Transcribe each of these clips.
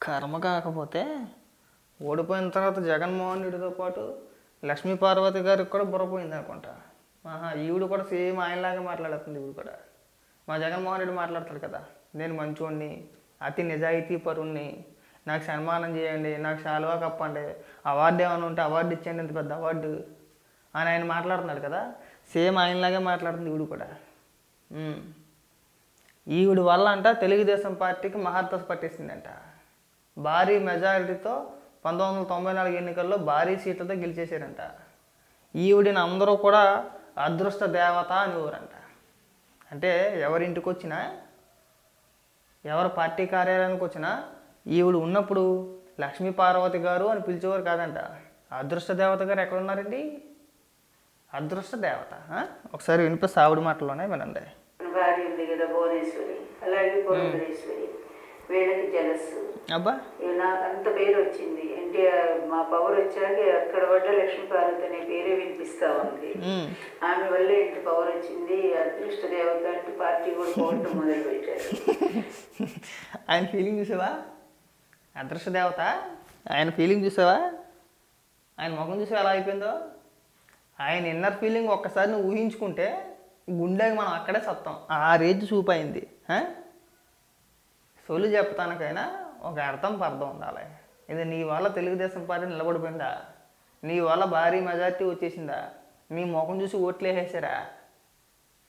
కర్మ కాకపోతే ఓడిపోయిన తర్వాత జగన్మోహన్ రెడ్డితో పాటు లక్ష్మీ పార్వతి గారికి కూడా బుర్రపోయింది అనుకుంటా. ఆహా ఈవిడు కూడా సేమ్ ఆయనలాగా మాట్లాడుతుంది ఈవిడు కూడా. మా జగన్మోహన్ రెడ్డి మాట్లాడతాడు కదా నేను మంచోడిని అతి నిజాయితీ పరుణ్ణి నాకు సన్మానం చేయండి నాకు శాలువా కప్పండి అవార్డు ఏమైనా ఉంటే అవార్డు ఇచ్చేయండి ఇంత పెద్ద అవార్డు అని ఆయన మాట్లాడుతున్నాడు కదా. సేమ్ ఆయనలాగే మాట్లాడుతుంది ఈవిడు కూడా. ఈవిడ వల్ల అంట తెలుగుదేశం పార్టీకి మహత్వ పట్టేసిందంట. భారీ మెజారిటీతో పంతొమ్మిది వందల తొంభై నాలుగు ఎన్నికల్లో భారీ సీట్లతో గెలిచేశారంట. ఈవిడిని అందరూ కూడా అదృష్ట దేవత అనేవారంట అంటే ఎవరింటికి వచ్చినా ఎవరు పార్టీ కార్యాలయానికి వచ్చినా ఈవిడ ఉన్నప్పుడు లక్ష్మీ పార్వతి గారు అని పిలిచేవారు కాదంట. అదృష్ట దేవత గారు ఎక్కడ ఉన్నారండి అదృష్ట దేవత ఒకసారి వినిపిస్తే ఆవిడ మాటలోనే వినండి. భార్య ఉంది కదా భువనేశ్వరి అలాగే పురంధరేశ్వరి వీళ్ళకి జలస్సు. నాకు అంత పేరు వచ్చింది. అంటే మా పవర్ వచ్చాక అక్కడ పడ్డ లక్ష్మీ పార్వతి అనే పేరే వినిపిస్తా ఉంది. ఆమె వల్లే ఇంటి పవర్ వచ్చింది. అదృష్ట దేవత అంటే పార్టీ కూడా పోవటం మొదలు పెట్టారు ఆయన ఫీలింగ్ చూసావా? అదృష్ట దేవత. ఆయన ఫీలింగ్ చూసావా? ఆయన ముఖం చూసావా? ఎలా అయిపోయిందో? ఆయన ఇన్నర్ ఫీలింగ్ ఒక్కసారి నువ్వు ఊహించుకుంటే గుండెకి మనం అక్కడే సత్తాం. ఆ రేంజ్ చూపైంది. అయింది సొలు చెప్తానికైనా ఒక అర్థం పర్థం ఉండాలి. ఇది నీ వల్ల తెలుగుదేశం పార్టీ నిలబడిపోయిందా? నీ వల్ల భారీ మెజార్టీ వచ్చేసిందా? నీ ముఖం చూసి ఓట్లు వేసేసారా?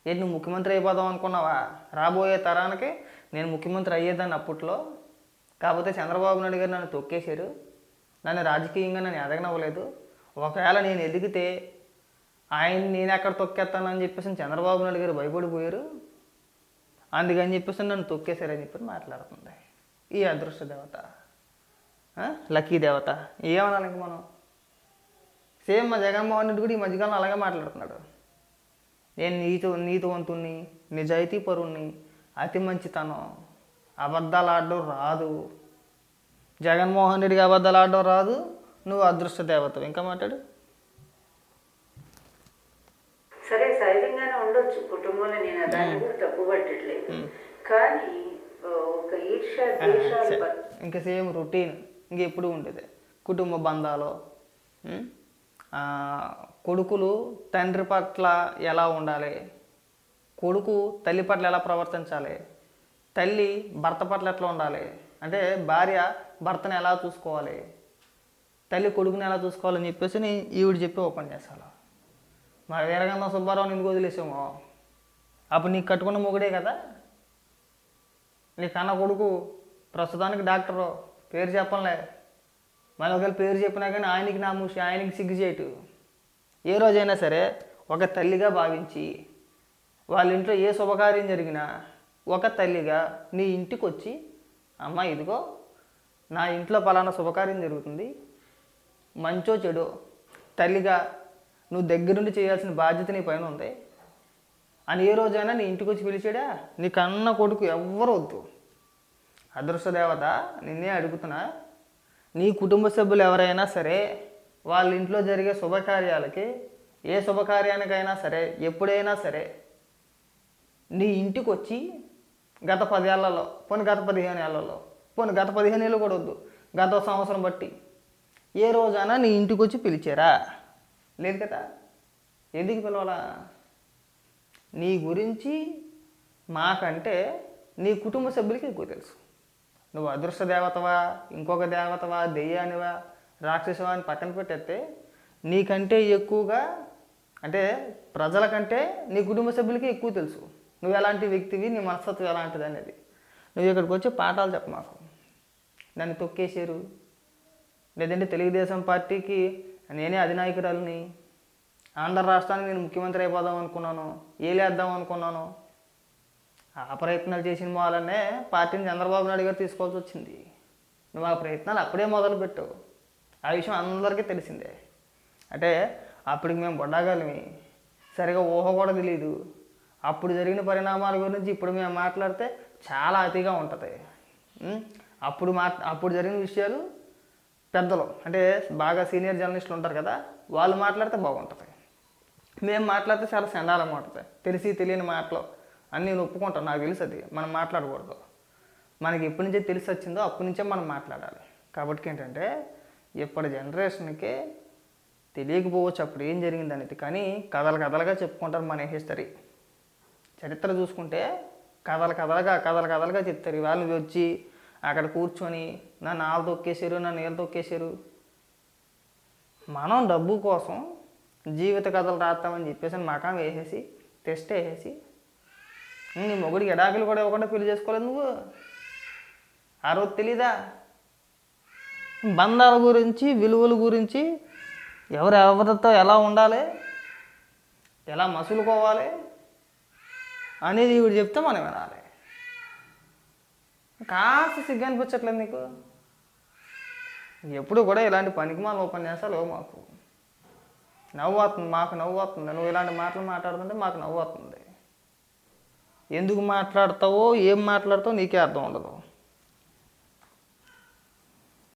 ఏంటి నువ్వు ముఖ్యమంత్రి అయిపోదాం అనుకున్నావా? రాబోయే తరానికి నేను ముఖ్యమంత్రి అయ్యేదాన్ని అప్పట్లో. కాకపోతే చంద్రబాబు నాయుడు గారు నన్ను తొక్కేశారు. నన్ను రాజకీయంగా నన్ను ఎదగనవ్వలేదు. ఒకవేళ నేను ఎదిగితే ఆయన నేను ఎక్కడ తొక్కేస్తానని చెప్పేసి చంద్రబాబు నాయుడు గారు భయపడిపోయారు. అందుకని చెప్పేసి నన్ను తొక్కేశారని చెప్పి మాట్లాడుతుంది. ఈ అదృష్ట దేవత. లక్కీ దేవత. ఏమనాలి ఇంక మనం? సేమ్ మా జగన్మోహన్ రెడ్డి కూడా ఈ మధ్యకాలం అలాగే మాట్లాడుతున్నాడు. నేను నీతి నీతివంతుణ్ణి నిజాయితీ పరుణ్ణి అతి మంచితనం. అబద్ధాలు ఆడడం రాదు. జగన్మోహన్ రెడ్డికి అబద్ధాలు ఆడడం రాదు. నువ్వు అదృష్ట దేవత ఇంకా మాట్లాడు. కానీ ఒక ద్వేషాలు ఇంకా సేమ్ రొటీన్ ఇంక ఎప్పుడు ఉంటుంది కుటుంబ బంధాలు కొడుకులు తండ్రి పట్ల ఎలా ఉండాలి? కొడుకు తల్లి పట్ల ఎలా ప్రవర్తించాలి? తల్లి భర్త పట్ల ఎట్లా ఉండాలి? అంటే భార్య భర్తను ఎలా చూసుకోవాలి? తల్లి కొడుకుని ఎలా చూసుకోవాలని చెప్పేసి నీ ఈవిడ చెప్పి ఓపెన్ చేసాను మరి వీరగంధం సుబ్బారావు ఎందుకు వదిలేసాము? అప్పుడు నీకు కట్టుకున్న మొగుడే కదా? నీ కన్న కొడుకు ప్రస్తుతానికి డాక్టరు పేరు చెప్పంలే మళ్ళీ ఒకవేళ పేరు చెప్పినా కానీ ఆయనకి నా మూసి ఆయనకి సిగ్గు చేయటు. ఏ రోజైనా సరే ఒక తల్లిగా భావించి వాళ్ళ ఇంట్లో ఏ శుభకార్యం జరిగినా ఒక తల్లిగా నీ ఇంటికి వచ్చి అమ్మ ఇదిగో నా ఇంట్లో పలానా శుభకార్యం జరుగుతుంది. మంచో చెడో తల్లిగా నువ్వు దగ్గరుండి చేయాల్సిన బాధ్యత నీ పైన ఉంది. అని ఏ రోజైనా నీ ఇంటికి వచ్చి పిలిచాడా? నీ కన్న కొడుకు ఎవ్వరు వద్దు. అదృష్ట దేవత నిన్నే అడుగుతున్నా. నీ కుటుంబ సభ్యులు ఎవరైనా సరే వాళ్ళ ఇంట్లో జరిగే శుభకార్యాలకి ఏ శుభకార్యానికైనా సరే ఎప్పుడైనా సరే నీ ఇంటికి వచ్చి గత పదేళ్ళలో పోనీ గత పదిహేను ఏళ్ళలో పోనీ గత పదిహేను ఏళ్ళు కూడా వద్దు గత సంవత్సరం బట్టి ఏ రోజైనా నీ ఇంటికి వచ్చి పిలిచారా? లేదు కదా? ఎందుకు పిలవాలా? నీ గురించి మాకంటే నీ కుటుంబ సభ్యులకి ఎక్కువ తెలుసు. నువ్వు అదృష్ట దేవతవా ఇంకొక దేవతవా దెయ్యానివా రాక్షసవా అని పక్కన పెట్టేస్తే నీకంటే ఎక్కువగా అంటే ప్రజల కంటే నీ కుటుంబ సభ్యులకి ఎక్కువ తెలుసు. నువ్వు ఎలాంటి వ్యక్తివి నీ మనస్తత్వం ఎలాంటిది అనేది నువ్వు ఇక్కడికి వచ్చి పాఠాలు చెప్ప మాకు. నన్ను తొక్కేసారు లేదంటే తెలుగుదేశం పార్టీకి నేనే అధినాయకురాలని. ఆంధ్ర రాష్ట్రానికి నేను ముఖ్యమంత్రి అయిపోదాం అనుకున్నాను ఏలేద్దాం అనుకున్నాను. ఆ ప్రయత్నాలు చేసిన వాళ్ళనే పార్టీని చంద్రబాబు నాయుడు గారు తీసుకోవాల్సి వచ్చింది. నువ్వు ఆ ప్రయత్నాలు అప్పుడే మొదలుపెట్టు. ఆ విషయం అందరికీ తెలిసిందే. అంటే అప్పటికి మేము బొడ్డాగాలిమి. సరిగా ఊహ కూడా తెలియదు అప్పుడు జరిగిన పరిణామాల గురించి ఇప్పుడు మేము మాట్లాడితే చాలా అతిగా ఉంటుంది. అప్పుడు మా అప్పుడు జరిగిన విషయాలు పెద్దలు అంటే బాగా సీనియర్ జర్నలిస్టులు ఉంటారు కదా వాళ్ళు మాట్లాడితే బాగుంటుంది. మేము మాట్లాడితే చాలా చండాలంగా ఉంటుంది. తెలిసి తెలియని మాటలు అన్నీ నేను ఒప్పుకుంటాను నాకు తెలుసు అది. మనం మాట్లాడకూడదు. మనకి ఎప్పటి నుంచే తెలిసి వచ్చిందో అప్పటి నుంచే మనం మాట్లాడాలి. కాబట్టి ఏంటంటే ఇప్పటి జనరేషన్కి తెలియకపోవచ్చు అప్పుడు ఏం జరిగింది అనేది. కానీ కథలు కథలుగా చెప్పుకుంటారు మన హిస్టరీ. చరిత్ర చూసుకుంటే కథలు కథలుగా కథలు కథలుగా చెప్తారు. వాళ్ళు వచ్చి అక్కడ కూర్చొని నా నాలు తొక్కేశారు నా నీళ్ళు తొక్కేశారు. మనం డబ్బు కోసం జీవిత కథలు రాస్తామని చెప్పేసి మకాం వేసేసి టెస్ట్ వేసేసి నీ మొగుడికి ఎడాకులు కూడా ఇవ్వకుండా పెళ్ళి చేసుకోలేదు నువ్వు? ఆ రోజు తెలీదా? బంధాల గురించి విలువల గురించి ఎవరు ఎవరితో ఎలా ఉండాలి? ఎలా మసులుకోవాలి? అనేది ఇవి చెప్తే మనం వినాలి. కాస్త సిగ్గు అనిపించట్లేదు నీకు? ఎప్పుడు కూడా ఇలాంటి పనికిమాల ఉపన్యాసాలు మాకు. నవ్వు వస్తుంది మాకు నవ్వు వస్తుంది నువ్వు ఇలాంటి మాటలు మాట్లాడుతుంటే మాకు నవ్వు వస్తుంది ఎందుకు మాట్లాడతావో ఏం మాట్లాడతావో నీకే అర్థం ఉండదు.